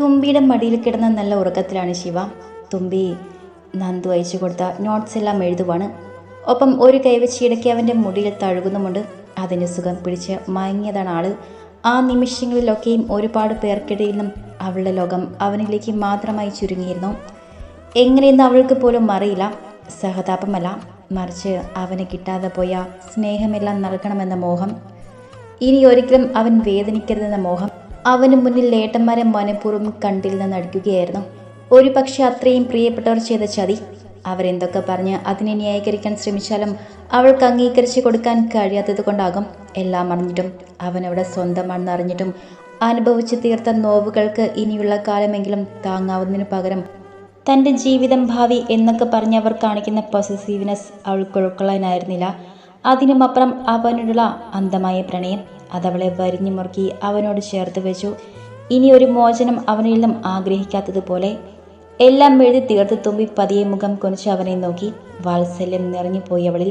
തുമ്പിയുടെ മടിയിൽ കിടന്ന നല്ല ഉറക്കത്തിലാണ് ശിവ. തുമ്പി നന്ദു അയച്ചു കൊടുത്ത നോട്ട്സ് എല്ലാം എഴുതുവാണ്. ഒപ്പം ഒരു കൈവച്ച് ഇടയ്ക്ക് അവന്റെ മുടിയിൽ തഴുകുന്നുമുണ്ട്. അതിന്റെ സുഖം പിടിച്ച് മയങ്ങിയതാണ് ആൾ. ആ നിമിഷങ്ങളിലൊക്കെയും ഒരുപാട് പേർക്കിടയിൽ നിന്നും അവളുടെ ലോകം അവനിലേക്ക് മാത്രമായി ചുരുങ്ങിയിരുന്നു. എങ്ങനെയെന്ന് അവൾക്ക് പോലും അറിയില്ല. സഹതാപമല്ല. മറിച്ച് അവന് കിട്ടാതെ പോയ സ്നേഹമെല്ലാം നൽകണമെന്ന മോഹം. ഇനി ഒരിക്കലും അവൻ വേദനിക്കരുതെന്ന മോഹം. അവന് മുന്നിൽ ലേട്ടന്മാരെ മനഃപൂർവം കണ്ടിൽ നിന്ന് അടിക്കുകയായിരുന്നു. ഒരു പക്ഷെ അത്രയും പ്രിയപ്പെട്ടവർ ചെയ്ത ചതി. അവരെന്തൊക്കെ പറഞ്ഞ് അതിനെ ന്യായീകരിക്കാൻ ശ്രമിച്ചാലും അവൾക്ക് അംഗീകരിച്ചു കൊടുക്കാൻ കഴിയാത്തത് കൊണ്ടാകും. എല്ലാം അറിഞ്ഞിട്ടും അവനവിടെ സ്വന്തമാണെന്ന് അറിഞ്ഞിട്ടും അനുഭവിച്ചു തീർത്ത നോവുകൾക്ക് ഇനിയുള്ള കാലമെങ്കിലും താങ്ങാവുന്നതിന് പകരം തന്റെ ജീവിതം ഭാവി എന്നൊക്കെ പറഞ്ഞ് അവർ കാണിക്കുന്ന പൊസസീവ്നെസ് അവൾക്ക് ഉൾക്കൊള്ളാനായിരുന്നില്ല. അതിനുമപ്പുറം അവനോടുള്ള അന്ധമായ പ്രണയം അതവളെ വരിഞ്ഞു മുറുക്കി അവനോട് ചേർത്ത് വെച്ചു. ഇനി ഒരു മോചനം അവനിൽ നിന്നും ആഗ്രഹിക്കാത്തതുപോലെ എല്ലാം എഴുതി തീർത്ത് തുമ്പി പതിയെ മുഖം കുനിച്ച് അവനെ നോക്കി. വാത്സല്യം നിറഞ്ഞുപോയി അവളിൽ.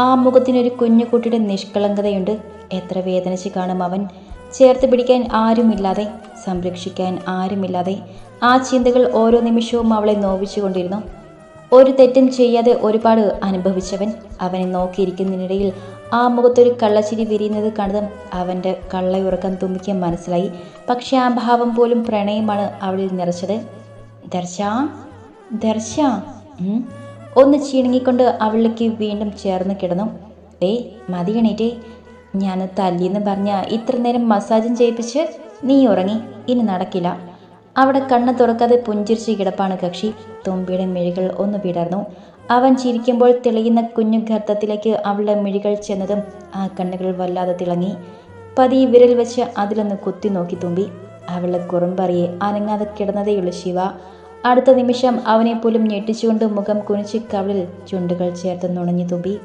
ആ മുഖത്തിനൊരു കുഞ്ഞുകുട്ടിയുടെ നിഷ്കളങ്കതയുണ്ട്. എത്ര വേദനിച്ച് കാണും അവൻ. ചേർത്ത് പിടിക്കാൻ ആരുമില്ലാതെ സംരക്ഷിക്കാൻ ആരുമില്ലാതെ ആ ചിന്തകൾ ഓരോ നിമിഷവും അവളെ നോവിച്ചുകൊണ്ടിരുന്നു ഒരു തെറ്റും ചെയ്യാതെ ഒരുപാട് അനുഭവിച്ചവൻ അവനെ നോക്കിയിരിക്കുന്നതിനിടയിൽ ആ മുഖത്തൊരു കള്ളച്ചിരി വിരിയുന്നത് കണ്ടതും അവന്റെ കള്ളയുറക്കം തുമ്പിക്ക് മനസ്സിലായി. പക്ഷേ ആ ഭാവം പോലും പ്രണയമാണ് അവളിൽ നിറച്ചത്. ദർശ ദർശ ഒന്ന് ചീണങ്ങിക്കൊണ്ട് അവളിലേക്ക് വീണ്ടും ചേർന്ന് കിടന്നു. ഏയ് മതി എണീറ്റേ. ഞാൻ തല്ലിയെന്ന് പറഞ്ഞ ഇത്ര നേരം മസാജും ചെയ്യിപ്പിച്ച് നീ ഉറങ്ങി. ഇനി നടക്കില്ല. അവിടെ കണ്ണ് തുറക്കാതെ പുഞ്ചിരിച്ച് കിടപ്പാണ് കക്ഷി. തുമ്പിയുടെ മെഴികൾ ഒന്ന് വിടർന്നു. അവൻ ചിരിക്കുമ്പോൾ തെളിയുന്ന കുഞ്ഞു ഗർത്തത്തിലേക്ക് അവളുടെ മിഴികൾ ചെന്നതും ആ കണ്ണുകൾ വല്ലാതെ തിളങ്ങി. പതി വിരൽ വെച്ച് അതിലൊന്ന് കുത്തി നോക്കി തുമ്പി. അവളുടെ കുറുമ്പറിയെ അനങ്ങാതെ കിടന്നതേയുള്ളൂ ശിവ. അടുത്ത നിമിഷം അവനെ പോലും ഞെട്ടിച്ചുകൊണ്ട് മുഖം കുനിച്ച് കവളിൽ ചുണ്ടുകൾ ചേർത്ത് നുണഞ്ഞു തുമ്പി.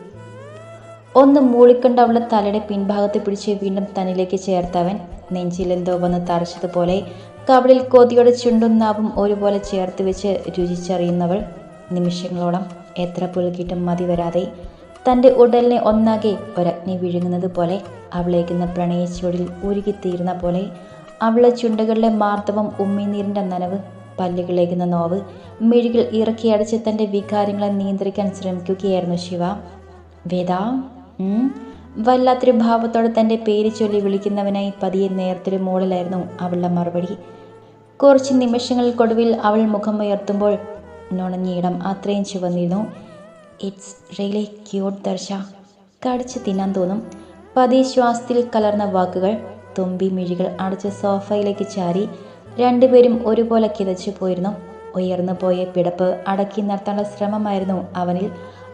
ഒന്ന് മൂളിക്കൊണ്ട് അവളുടെ തലയുടെ പിൻഭാഗത്ത് പിടിച്ച് വീണ്ടും തന്നിലേക്ക് ചേർത്തവൻ. നെഞ്ചിലെന്തോ വന്ന് തറച്ചതുപോലെ കവളിൽ കോതിയോടെ ചുണ്ടും നാവും ഒരുപോലെ ചേർത്ത് വെച്ച് രുചിച്ചറിയുന്നവൾ നിമിഷങ്ങളോളം. എത്ര പുലകിട്ടും മതി വരാതെ തന്റെ ഉടലിനെ ഒന്നാകെ ഒരഗ്നി വിഴുങ്ങുന്നത് പോലെ അവളേക്കുന്ന പ്രണയച്ചുവടിൽ ഉരുകിത്തീരുന്ന പോലെ അവളെ ചുണ്ടുകളിലെ മാർദ്ദവം ഉമ്മിനീരിന്റെ നനവ് പല്ലുകളേകുന്ന നോവ് മിഴികൾ ഇറക്കിയടച്ച് തന്റെ വികാരങ്ങളെ നിയന്ത്രിക്കാൻ ശ്രമിക്കുകയായിരുന്നു ശിവ വേദ. വല്ലാത്തൊരു ഭാവത്തോടെ തന്റെ പേര് ചൊല്ലി വിളിക്കുന്നവനായി പതിയെ നേരത്തൊരു മോളിലായിരുന്നു അവളുടെ മറുപടി കുറച്ച് നിമിഷങ്ങൾക്കൊടുവിൽ അവൾ മുഖം ഉയർത്തുമ്പോൾ നുണഞ്ഞിയിടം അത്രയും ചുവന്നിരുന്നു. It's really cute Darsha. കടിച്ച് തിന്നാൻ തോന്നും. പതിയെ ശ്വാസത്തിൽ കലർന്ന വാക്കുകൾ തുമ്പി മിഴികൾ അടച്ച് സോഫയിലേക്ക് ചാരി രണ്ടുപേരും ഒരുപോലെ കിതച്ചു പോയിരുന്നു. ഉയർന്നു പോയ പിടപ്പ് അടക്കി നിർത്താനുള്ള ശ്രമമായിരുന്നു അവനിൽ.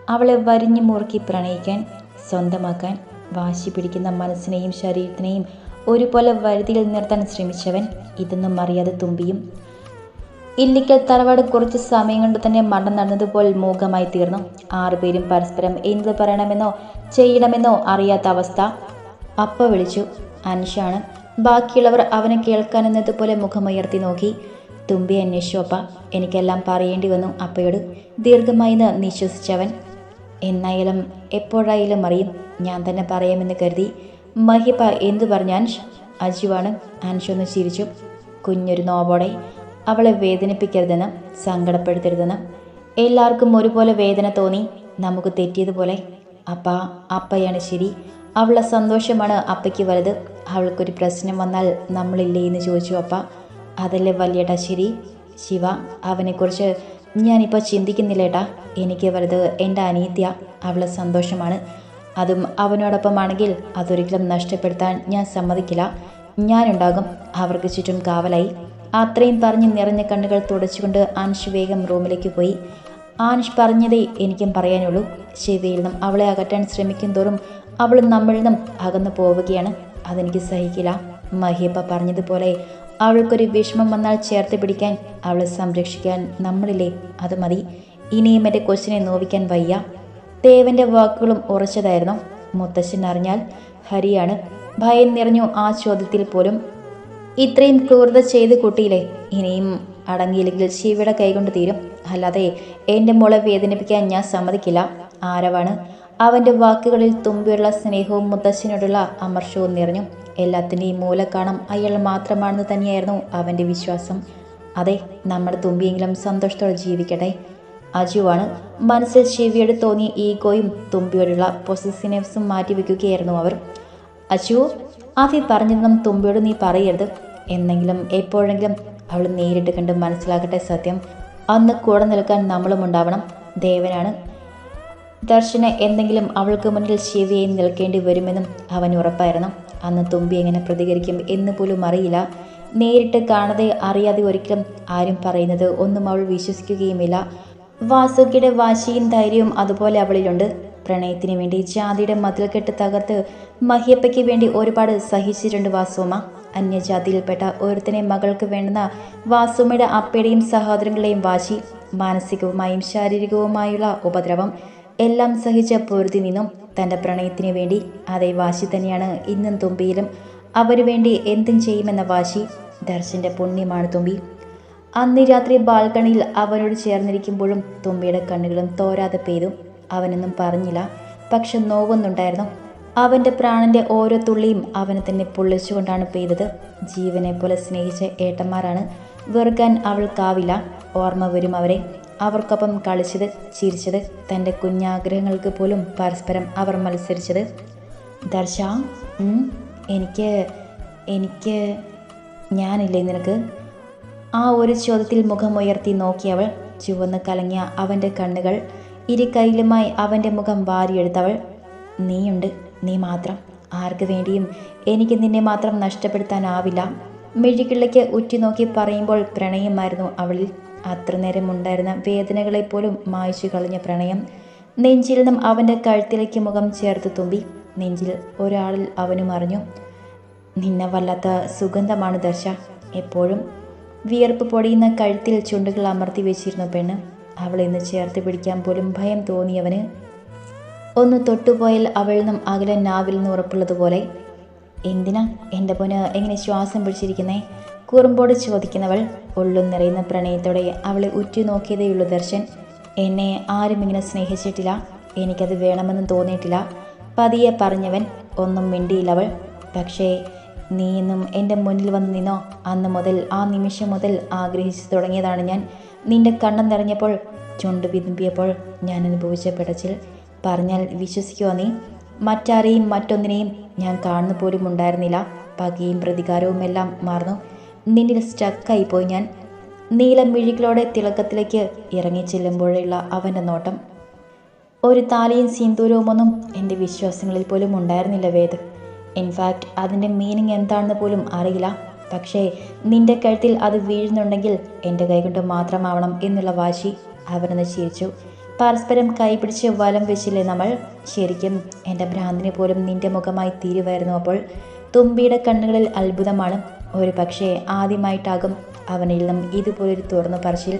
അവളെ വരിഞ്ഞു മുറുക്കി പ്രണയിക്കാൻ സ്വന്തമാക്കാൻ വാശി പിടിക്കുന്ന മനസ്സിനെയും ശരീരത്തിനെയും ഒരുപോലെ വരുതിയിൽ നിർത്താൻ ശ്രമിച്ചവൻ ഇതൊന്നും അറിയാതെ തുമ്പിയും ഇല്ലിക്കൽ തറവാട് കുറച്ച് സമയം കൊണ്ട് തന്നെ മണ്ണം നടന്നതുപോലെ മൂകമായി തീർന്നു. ആറുപേരും പരസ്പരം എന്ത് പറയണമെന്നോ ചെയ്യണമെന്നോ അറിയാത്ത അവസ്ഥ. അപ്പ വിളിച്ചു. അനുഷാണ്. ബാക്കിയുള്ളവർ അവനെ കേൾക്കാനെന്നതുപോലെ മുഖമുയർത്തി നോക്കി. തുമ്പി അന്വേഷിച്ചു അപ്പ. എനിക്കെല്ലാം പറയേണ്ടി വന്നു അപ്പയോട്. ദീർഘമായി നിശ്വസിച്ചവൻ. എന്നായാലും എപ്പോഴായാലും അറിയും. ഞാൻ തന്നെ പറയാമെന്ന് കരുതി. മഹിപ്പ എന്തു പറഞ്ഞു അൻഷ് അജുവാണ്. അൻഷ് ഒന്ന് ചിരിച്ചു. കുഞ്ഞൊരു നോവോടെ. അവളെ വേദനിപ്പിക്കരുതെന്ന് സങ്കടപ്പെടുത്തരുതെന്ന്. എല്ലാവർക്കും ഒരുപോലെ വേദന തോന്നി. നമുക്ക് തെറ്റിയതുപോലെ. അപ്പ അപ്പയാണ് ശരി. അവളെ സന്തോഷമാണ് അപ്പയ്ക്ക് വലുത്. അവൾക്കൊരു പ്രശ്നം വന്നാൽ നമ്മളില്ലേ എന്ന് ചോദിച്ചു അപ്പ. അതല്ലേ വലിയേട്ടാ ശരി? ശിവ അവനെക്കുറിച്ച് ഞാനിപ്പോൾ ചിന്തിക്കുന്നില്ലേട്ടാ. എനിക്ക് വലുത് എന്റെ അനീത്യ അവളെ സന്തോഷമാണ്. അതും അവനോടൊപ്പമാണെങ്കിൽ അതൊരിക്കലും നഷ്ടപ്പെടുത്താൻ ഞാൻ സമ്മതിക്കില്ല. ഞാനുണ്ടാകും. അവർക്ക് ചുറ്റും കാവലായി. അത്രയും പറഞ്ഞ് നിറഞ്ഞ കണ്ണുകൾ തുടച്ചുകൊണ്ട് ആൻഷ് വേഗം റൂമിലേക്ക് പോയി. ആൻഷ് പറഞ്ഞതേ എനിക്കും പറയാനുള്ളൂ. ശിവയിൽ നിന്നും അവളെ അകറ്റാൻ ശ്രമിക്കും തോറും അവൾ നമ്മളിൽ നിന്നും അകന്നു പോവുകയാണ്. അതെനിക്ക് സഹിക്കില്ല. മഹിയപ്പ പറഞ്ഞതുപോലെ അവൾക്കൊരു വിഷമം വന്നാൽ ചേർത്ത് പിടിക്കാൻ അവളെ സംരക്ഷിക്കാൻ നമ്മളില്ലേ? അത് മതി. ഇനിയും എന്റെ കൊച്ചിനെ നോവിക്കാൻ വയ്യ. ദേവന്റെ വാക്കുകളും ഉറച്ചതായിരുന്നു. മുത്തശ്ശൻ അറിഞ്ഞാൽ ഹരിയാണ്. ഭയം നിറഞ്ഞു ആ ചോദ്യത്തിൽ പോലും ഇത്രയും ക്രൂരത ചെയ്ത് കുട്ടിയിലെ ഇനിയും അടങ്ങിയില്ലെങ്കിൽ ശിവയുടെ കൈകൊണ്ട് തീരും. അല്ലാതെ എന്റെ മോളെ വേദനിപ്പിക്കാൻ ഞാൻ സമ്മതിക്കില്ല. ആരവാണ്? അവന്റെ വാക്കുകളിൽ തുമ്പിയുള്ള സ്നേഹവും മുത്തശ്ശനോടുള്ള അമർഷവും നിറഞ്ഞു. എല്ലാത്തിന്റെയും മൂലക്കാണം അയാൾ മാത്രമാണെന്ന് തന്നെയായിരുന്നു അവന്റെ വിശ്വാസം. അതെ നമ്മുടെ തുമ്പിയെങ്കിലും സന്തോഷത്തോടെ ജീവിക്കട്ടെ. അജുവാണ്. മനസ്സിൽ ശിവയോട് തോന്നിയ ഈഗോയും തുമ്പിയോടുള്ള പൊസസിനെസും മാറ്റിവെക്കുകയായിരുന്നു അവർ. അജു ആഫി പറഞ്ഞതൊന്നും തുമ്പിയോട് നീ പറയരുത്. എന്നെങ്കിലും എപ്പോഴെങ്കിലും അവൾ നേരിട്ട് കണ്ട് മനസ്സിലാക്കട്ടെ സത്യം. അന്ന് കൂടെ നിൽക്കാൻ നമ്മളും ഉണ്ടാവണം. ദേവനാണ്. ദർശന എന്തെങ്കിലും അവൾക്ക് മുന്നിൽ ശിവയായി നിൽക്കേണ്ടി വരുമെന്നും അവൻ ഉറപ്പായിരുന്നു. അന്ന് തുമ്പി എങ്ങനെ പ്രതികരിക്കും എന്ന് പോലും അറിയില്ല. നേരിട്ട് കാണാതെ അറിയാതെ ഒരിക്കലും ആരും പറയുന്നത് ഒന്നും അവൾ വിശ്വസിക്കുകയുമില്ല. വാസുകിയുടെ വാശിയും ധൈര്യവും അതുപോലെ അവളിലുണ്ട്. പ്രണയത്തിന് വേണ്ടി ജാതിയുടെ മതിൽക്കെട്ട് തകർത്ത് മഹിയപ്പയ്ക്ക് വേണ്ടി ഒരുപാട് സഹിച്ചിട്ടുണ്ട് വാസുമ്മ അന്യജാതിയിൽപ്പെട്ട ഓരോരുത്തനെ മകൾക്ക് വേണ്ടുന്ന വാസുമ്മയുടെ അപ്പയുടെയും സഹോദരങ്ങളുടെയും വാശി മാനസികവുമായും ശാരീരികവുമായുള്ള ഉപദ്രവം എല്ലാം സഹിച്ച പൊരുതി നിന്നും തന്റെ പ്രണയത്തിന് വേണ്ടി അതേ വാശി തന്നെയാണ് ഇന്നും തുമ്പിയിലും അവന് വേണ്ടി എന്തും ചെയ്യുമെന്ന വാശി ദർശന്റെ പുണ്യമാണ് തുമ്പി. അന്ന് രാത്രി ബാൽക്കണിയിൽ അവനോട് ചേർന്നിരിക്കുമ്പോഴും തുമ്പിയുടെ കണ്ണുകളും തോരാതെ പെയ്തു. അവനൊന്നും പറഞ്ഞില്ല പക്ഷെ നോവുന്നുണ്ടായിരുന്നു. അവന്റെ പ്രാണന്റെ ഓരോ തുള്ളിയും അവനെ തന്നെ പൊള്ളിച്ചുകൊണ്ടാണ് പെയ്തത്. ജീവനെ പോലെ സ്നേഹിച്ച ഏട്ടന്മാരാണ്. വെറുക്കാൻ അവൾക്കാവില്ല ഓർമ്മ വരും അവരെ. അവർക്കൊപ്പം കളിച്ചത് ചിരിച്ചത് തന്റെ കുഞ്ഞാഗ്രഹങ്ങൾക്ക് പോലും പരസ്പരം അവർ മത്സരിച്ചത്. ദർശ എനിക്ക് എനിക്ക് ഞാനില്ലേ നിനക്ക്? ആ ഒരു ചോദ്യത്തിൽ മുഖമുയർത്തി നോക്കിയവൾ ചുവന്ന് കലങ്ങിയ അവന്റെ കണ്ണുകൾ ഇരു കൈയിലുമായി അവന്റെ മുഖം വാരിയെടുത്തവൾ നീയുണ്ട്. നീ മാത്രം. ആർക്ക് വേണ്ടിയും എനിക്ക് നിന്നെ മാത്രം നഷ്ടപ്പെടുത്താനാവില്ല. മെഴുകിള്ളയ്ക്ക് ഉറ്റുനോക്കി പറയുമ്പോൾ പ്രണയമായിരുന്നു അവളിൽ. അത്ര നേരം ഉണ്ടായിരുന്ന വേദനകളെപ്പോലും മായ്ച്ചു കളഞ്ഞ പ്രണയം. നെഞ്ചിൽ നിന്നും അവന്റെ കഴുത്തിലേക്ക് മുഖം ചേർത്ത് തുമ്പി. നെഞ്ചിൽ ഒരാളിൽ അവനും അറിഞ്ഞു. നിന്നെ വല്ലാത്ത സുഗന്ധമാണ് ദർശ. എപ്പോഴും വിയർപ്പ് പൊടിയുന്ന കഴുത്തിൽ ചുണ്ടുകൾ അമർത്തി വെച്ചിരുന്നു പെണ്ണ്. അവളെ ഇന്ന് ചേർത്ത് പിടിക്കാൻ പോലും ഭയം തോന്നിയവന് ഒന്ന് തൊട്ടുപോയാൽ അവളിന്നും അകലെ നാവിൽ നിന്ന് ഉറപ്പുള്ളതുപോലെ. എന്തിനാ എന്റെ പൊന്ന് എങ്ങനെ ശ്വാസം പിടിച്ചിരിക്കുന്നേ? കുറുമ്പോട് ചോദിക്കുന്നവൾ ഉള്ളും നിറയുന്ന പ്രണയത്തോടെ അവളെ ഉറ്റുനോക്കിയതേയുള്ളൂ ദർശൻ. എന്നെ ആരും ഇങ്ങനെ സ്നേഹിച്ചിട്ടില്ല. എനിക്കത് വേണമെന്ന് തോന്നിയിട്ടില്ല. പതിയെ പറഞ്ഞവൻ ഒന്നും മിണ്ടിയില്ല അവൾ. പക്ഷേ നീ ഇന്നും എന്റെ മുന്നിൽ വന്ന് നിന്നോ? അന്ന് മുതൽ ആ നിമിഷം മുതൽ ആഗ്രഹിച്ചു തുടങ്ങിയതാണ് ഞാൻ. നിന്റെ കണ്ണം നിറഞ്ഞപ്പോൾ ചുണ്ട് വിതുമ്പിയപ്പോൾ ഞാൻ അനുഭവിച്ച പിടച്ചിൽ. പറഞ്ഞാൽ വിശ്വസിക്കുമോ നീ? മറ്റാരെയും മറ്റൊന്നിനെയും ഞാൻ കാണുന്നു പോലും ഉണ്ടായിരുന്നില്ല. പകയും പ്രതികാരവും എല്ലാം മാറുന്നു. നിന്നിൽ സ്റ്റക്കായി പോയി ഞാൻ. നീലം മിഴികളോടെ തിളക്കത്തിലേക്ക് ഇറങ്ങി ചെല്ലുമ്പോഴുള്ള അവന്റെ നോട്ടം. ഒരു താലിയും സിന്ദൂരവുമൊന്നും എന്റെ വിശ്വാസങ്ങളിൽ പോലും ഉണ്ടായിരുന്നില്ല വേദ് ഇൻഫാക്റ്റ് അതിന്റെ മീനിങ് എന്താണെന്ന് പോലും അറിയില്ല. പക്ഷേ നിന്റെ കഴുത്തിൽ അത് വീഴുന്നുണ്ടെങ്കിൽ എന്റെ കൈകൊണ്ട് മാത്രമാവണം എന്നുള്ള വാശി അവനെന്ന് ചിരിച്ചു പരസ്പരം കൈപിടിച്ച് വലം വെച്ചില്ലേ നമ്മൾ? ശരിക്കും എന്റെ ഭ്രാന്തിനെ പോലും നിന്റെ മുഖമായി തീരുമായിരുന്നു അപ്പോൾ തുമ്പിയുടെ കണ്ണുകളിൽ അത്ഭുതമാണ്. ഒരു പക്ഷേ ആദ്യമായിട്ടാകും അവനിൽ നിന്നും ഇതുപോലൊരു തുറന്നു പറച്ചിൽ.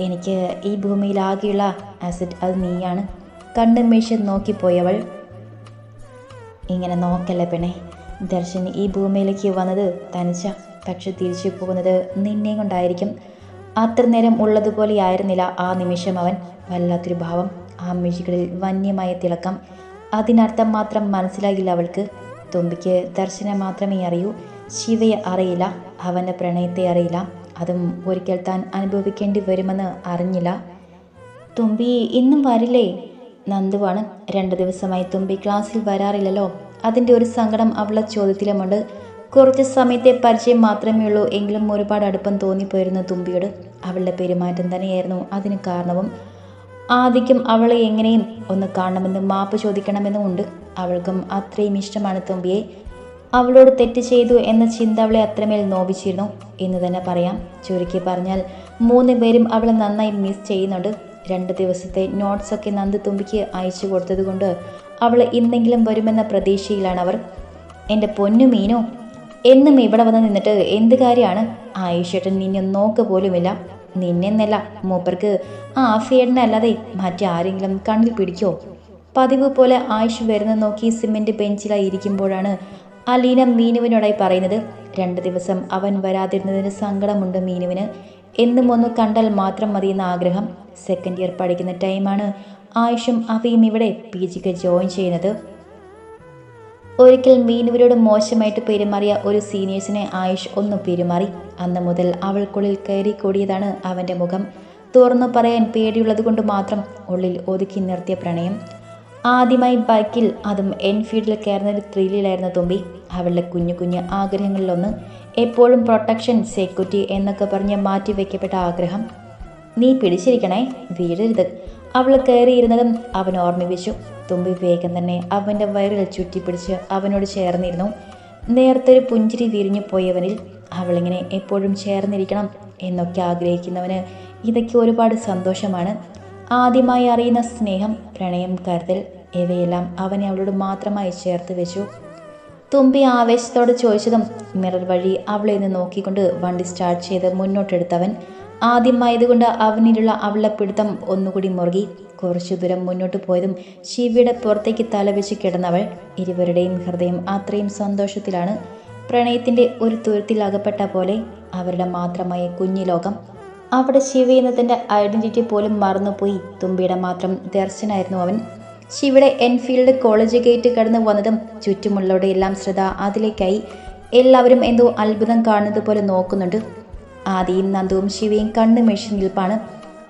എനിക്ക് ഈ ഭൂമിയിലാകെയുള്ള അസറ്റ് അത് നീയാണ്. കണ്ണും മേശ നോക്കിപ്പോയവൾ ഇങ്ങനെ നോക്കല്ലേ പെണ്ണെ ദർശൻ ഈ ഭൂമിയിലേക്ക് വന്നത് തനിച്ച. പക്ഷെ തിരിച്ചു പോകുന്നത് നിന്നെ കൊണ്ടായിരിക്കും. അത്ര നേരം ഉള്ളതുപോലെ ആയിരുന്നില്ല ആ നിമിഷം അവൻ. വല്ലാത്തൊരു ഭാവം. ആ മിഴികളിൽ വന്യമായ തിളക്കം. അതിനർത്ഥം മാത്രം മനസ്സിലായില്ല അവൾക്ക്. തുമ്പിക്ക് ദർശനം മാത്രമേ അറിയൂ. ശിവയെ അറിയില്ല. അവന്റെ പ്രണയത്തെ അറിയില്ല. അതും ഒരിക്കൽ താൻ അനുഭവിക്കേണ്ടി വരുമെന്ന് അറിഞ്ഞില്ല. തുമ്പി ഇന്നും വരില്ലേ? നന്ദുവാണ്. രണ്ട് ദിവസമായി തുമ്പി ക്ലാസ്സിൽ വരാറില്ലല്ലോ. അതിന്റെ ഒരു സങ്കടം അവളെ ചോദ്യത്തിലുമുണ്ട്. കുറച്ച് സമയത്തെ പരിചയം മാത്രമേ ഉള്ളൂ. എങ്കിലും ഒരുപാട് അടുപ്പം തോന്നിപ്പോയിരുന്നു തുമ്പിയോട്. അവളുടെ പെരുമാറ്റം തന്നെയായിരുന്നു അതിന് കാരണവും. ആദ്യം അവളെ എങ്ങനെയും ഒന്ന് കാണണമെന്നും മാപ്പ് ചോദിക്കണമെന്നും ഉണ്ട്. അവൾക്കും അത്രയും ഇഷ്ടമാണ് തുമ്പിയെ. അവളോട് തെറ്റ് ചെയ്തു എന്ന ചിന്ത അവളെ അത്രമേൽ നോവിച്ചിരുന്നു. എന്ന് തന്നെ പറയാം. ചുരുക്കി പറഞ്ഞാൽ മൂന്ന് പേരും അവളെ നന്നായി മിസ് ചെയ്യുന്നുണ്ട്. രണ്ട് ദിവസത്തെ നോട്ട്സൊക്കെ നന്ദ് തുമ്പിക്ക് അയച്ചു കൊടുത്തതുകൊണ്ട് അവൾ ഇന്നെങ്കിലും വരുമെന്ന പ്രതീക്ഷയിലാണ് അവർ. എന്റെ പൊന്നു മീനോ എന്നും ഇവിടെ വന്ന് നിന്നിട്ട് എന്ത് കാര്യമാണ്? ആയിഷേട്ടൻ നിന്നെ നോക്ക് പോലുമില്ല. നിന്നെന്നല്ല മൂപ്പർക്ക് ആ ആഫിയേട്ടനെ മറ്റാരെങ്കിലും കണ്ണിൽ പിടിക്കോ? പതിവ് പോലെ ആയിഷ് വരുന്ന നോക്കി സിമെന്റ് ബെഞ്ചിലായി ഇരിക്കുമ്പോഴാണ് അലീന മീനുവിനോടായി പറയുന്നത്. രണ്ട് ദിവസം അവൻ വരാതിരുന്നതിന് സങ്കടമുണ്ട് മീനുവിന്. എന്നും ഒന്ന് കണ്ടാൽ മാത്രം മതിയെന്ന ആഗ്രഹം. സെക്കൻഡ് ഇയർ പഠിക്കുന്ന ടൈമാണ് ആയിഷും അഫിയും ഇവിടെ പി ജിക്ക് ജോയിൻ ചെയ്യുന്നത്. ഒരിക്കൽ മീനുവരോട് മോശമായിട്ട് പെരുമാറിയ ഒരു സീനിയേഴ്സിനെ ആയുഷ് ഒന്ന് പെരുമാറി. അന്ന് മുതൽ അവൾക്കുള്ളിൽ കയറി കൂടിയതാണ് അവന്റെ മുഖം. തുറന്നു പറയാൻ പേടിയുള്ളത് കൊണ്ട് മാത്രം ഉള്ളിൽ ഒതുക്കി നിർത്തിയ പ്രണയം. ആദ്യമായി ബൈക്കിൽ അതും എൻഫീൽഡിൽ കയറുന്ന ത്രില്ലിലായിരുന്നു തുമ്പി. അവളുടെ കുഞ്ഞു കുഞ്ഞു ആഗ്രഹങ്ങളിലൊന്ന് എപ്പോഴും പ്രൊട്ടക്ഷൻ സെക്യൂരിറ്റി എന്നൊക്കെ പറഞ്ഞ് മാറ്റിവെക്കപ്പെട്ട ആഗ്രഹം. നീ പിടിച്ചിരിക്കണേ വീഴരുത് അവൾ കയറിയിരുന്നതും അവൻ ഓർമ്മിപ്പിച്ചു തുമ്പി വേഗം തന്നെ അവന്റെ വയറിൽ ചുറ്റിപ്പിടിച്ച് അവനോട് ചേർന്നിരുന്നു. നേരത്തൊരു പുഞ്ചിരി വിരിഞ്ഞു പോയവനിൽ അവളിങ്ങനെ എപ്പോഴും ചേർന്നിരിക്കണം എന്നൊക്കെ ആഗ്രഹിക്കുന്നവന് ഇതൊക്കെ ഒരുപാട് സന്തോഷമാണ്. ആദ്യമായി അറിയുന്ന സ്നേഹം പ്രണയം കരുതൽ ഇവയെല്ലാം അവനെ അവളോട് മാത്രമായി ചേർത്ത് വെച്ചു. തുമ്പി ആവേശത്തോടെ ചോദിച്ചതും മിറർ വഴി അവളെ നിന്ന് നോക്കിക്കൊണ്ട് വണ്ടി സ്റ്റാർട്ട് ചെയ്ത് മുന്നോട്ടെടുത്തവൻ ആദ്യമായതുകൊണ്ട് അവനിലുള്ള അവളുടെ പിടുത്തം ഒന്നുകൂടി മുറുകി. കുറച്ചു ദൂരം മുന്നോട്ട് പോയതും ശിവയുടെ പുറത്തേക്ക് തലവെച്ച് കിടന്നവൾ ഇരുവരുടെയും ഹൃദയം അത്രയും സന്തോഷത്തിലാണ്. പ്രണയത്തിന്റെ ഒരു തുരത്തിൽ അകപ്പെട്ട പോലെ അവരുടെ മാത്രമായ കുഞ്ഞു ലോകം. അവിടെ ശിവ എന്നതിന്റെ ഐഡന്റിറ്റി പോലും മറന്നുപോയി. തുമ്പിയുടെ മാത്രം ദർശനായിരുന്നു അവൻ. ശിവയുടെ എൻഫീൽഡ് കോളേജ് ഗേറ്റ് കടന്നു വന്നതും ചുറ്റുമുള്ളവരുടെ എല്ലാം ശ്രദ്ധ അതിലേക്കായി. എല്ലാവരും എന്തോ അത്ഭുതം കാണുന്നത് പോലെ നോക്കുന്നുണ്ട്. ആദിയും നന്ദുവും ശിവയും കണ്ണു മെഷി നിൽപ്പാണ്.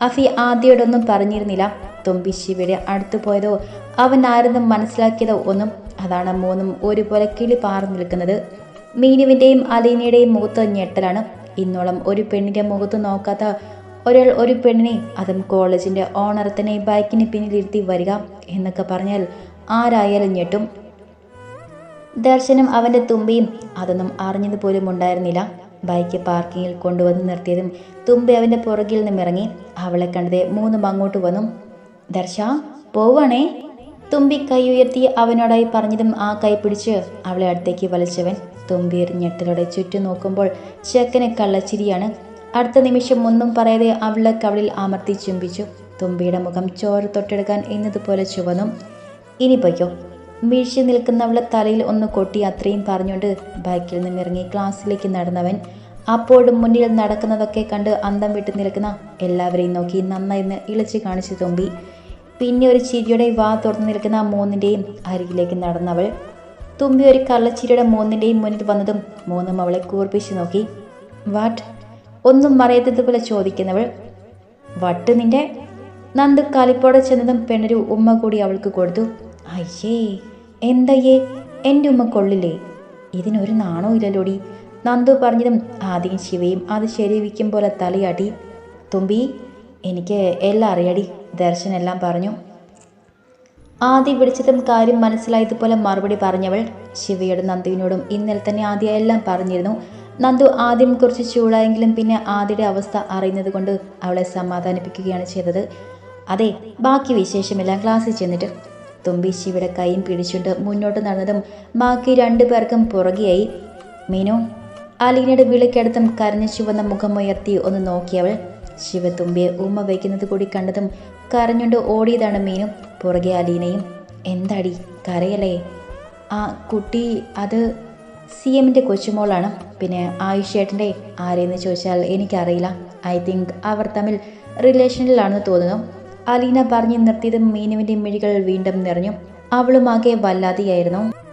അഫി ആദ്യയോടൊന്നും പറഞ്ഞിരുന്നില്ല. തുമ്പി ശിവയുടെ അടുത്തു പോയതോ അവൻ ആരെന്നും മനസ്സിലാക്കിയതോ ഒന്നും അതാണ് മൂന്നും ഒരുപോലെ കിളി പാർന്നു നിൽക്കുന്നത്. മീനുവിന്റെയും അലീനയുടെയും മുഖത്ത് ഞെട്ടലാണ്. ഇന്നോളം ഒരു പെണ്ണിന്റെ മുഖത്ത് നോക്കാത്ത ഒരാൾ ഒരു പെണ്ണിനെ അതും കോളേജിന്റെ ഓണറത്തിനെ ബൈക്കിന് പിന്നിലിരുത്തി വരിക എന്നൊക്കെ പറഞ്ഞാൽ ആരായാലും ഞെട്ടും. ദർശനം അവന്റെ തുമ്പിയും അതൊന്നും അറിഞ്ഞതുപോലും ഉണ്ടായിരുന്നില്ല. ബൈക്ക് പാർക്കിങ്ങിൽ കൊണ്ടുവന്ന് നിർത്തിയതും തുമ്പി അവന്റെ പുറകിൽ നിന്നും ഇറങ്ങി അവളെ കണ്ടതേ മൂന്നും അങ്ങോട്ട് വന്നു. ദർശ പോവാണേ. തുമ്പി കൈ ഉയർത്തി അവനോടായി പറഞ്ഞതും ആ കൈ പിടിച്ച് അവളെ അടുത്തേക്ക് വലിച്ചവൻ തുമ്പി ഞെട്ടലോടെ ചുറ്റും നോക്കുമ്പോൾ ചെക്കന് കള്ളച്ചിരിയാണ്. അടുത്ത നിമിഷം ഒന്നും പറയാതെ അവളെ കവളിൽ അമർത്തി ചുംബിച്ചു. തുമ്പിയുടെ മുഖം ചോര തൊട്ടെടുക്കാൻ എന്നതുപോലെ ചുവന്നു. ഇനി പൊയ്ക്കോ. വീഴ്ച നിൽക്കുന്നവളെ തലയിൽ ഒന്ന് കൊട്ടി അത്രയും പറഞ്ഞുകൊണ്ട് ബൈക്കിൽ നിന്നും ഇറങ്ങി ക്ലാസ്സിലേക്ക് നടന്നവൻ അപ്പോഴും മുന്നിൽ നടക്കുന്നതൊക്കെ കണ്ട് അന്തം വിട്ട് നിൽക്കുന്ന എല്ലാവരെയും നോക്കി നന്നായി ഇളച്ച് കാണിച്ചു തുമ്പി. പിന്നെ ഒരു ചിരിയുടെ വാ തുറന്നു നിൽക്കുന്ന മൂന്നിന്റെയും അരികിലേക്ക് നടന്നവൾ തുമ്പി ഒരു കള്ളച്ചിരിയുടെ മൂന്നിന്റെയും മുന്നിൽ വന്നതും മൂന്നും അവളെ കൂർപ്പിച്ച് നോക്കി. വാട്ട്? ഒന്നും മറയത്തതുപോലെ ചോദിക്കുന്നവൾ. വട്ട് നിന്റെ നന്ദ് കാലിപ്പോടെ ചെന്നതും പെണ്ണൊരു ഉമ്മ കൂടി അവൾക്ക് കൊടുത്തു. അയ്യേ എന്തയ്യേ എന്റെ ഉമ്മ കൊള്ളില്ലേ? ഇതിനൊരു നാണോ ഇല്ലല്ലോടി. നന്ദു പറഞ്ഞതും ആദ്യം ശിവയും അത് ശരിവിക്കും പോലെ തലയാട്ടി. തുമ്പി എനിക്ക് എല്ലാം അറിയാടി. ദർശൻ എല്ലാം പറഞ്ഞു. ആദ്യം വിളിച്ചതും കാര്യം മനസ്സിലായതുപോലെ മറുപടി പറഞ്ഞവൾ ശിവയോടും നന്ദുവിനോടും ഇന്നലെ തന്നെ ആദ്യം എല്ലാം പറഞ്ഞിരുന്നു. നന്ദു ആദ്യം കുറച്ച് ചൂടായെങ്കിലും പിന്നെ ആദ്യയുടെ അവസ്ഥ അറിയുന്നത് കൊണ്ട് അവളെ സമാധാനിപ്പിക്കുകയാണ് ചെയ്തത്. അതെ ബാക്കി വിശേഷമെല്ലാം ക്ലാസ്സിൽ ചെന്നിട്ട് തുമ്പി ശിവയുടെ കൈയും പിടിച്ചുകൊണ്ട് മുന്നോട്ട് നടന്നതും ബാക്കി രണ്ടു പേർക്കും പുറകെയായി. മീനു അലീനയുടെ വിളിക്കടുത്തും കരഞ്ഞു ചുവന്ന മുഖമുയർത്തി ഒന്ന് നോക്കിയവൾ ശിവ തുമ്പിയെ ഉമ്മ വയ്ക്കുന്നത് കൂടി കണ്ടതും കരഞ്ഞുകൊണ്ട് ഓടിയതാണ് മീനു. പുറകെ അലീനയും എന്താടി കരയല്ലേ? ആ കുട്ടി അത് സി എമ്മിന്റെ കൊച്ചുമോളാണ്. പിന്നെ ആയുഷേട്ടന്റെ ആരെയെന്ന് ചോദിച്ചാൽ എനിക്കറിയില്ല. ഐ തിങ്ക് അവർ തമ്മിൽ റിലേഷനിലാണെന്ന് തോന്നുന്നു. അലീന പറഞ്ഞു നിർത്തിയതും മീനുവിന്റെ മിഴികൾ വീണ്ടും നിറഞ്ഞു. അവളുമാകെ വല്ലാതെയായിരുന്നു.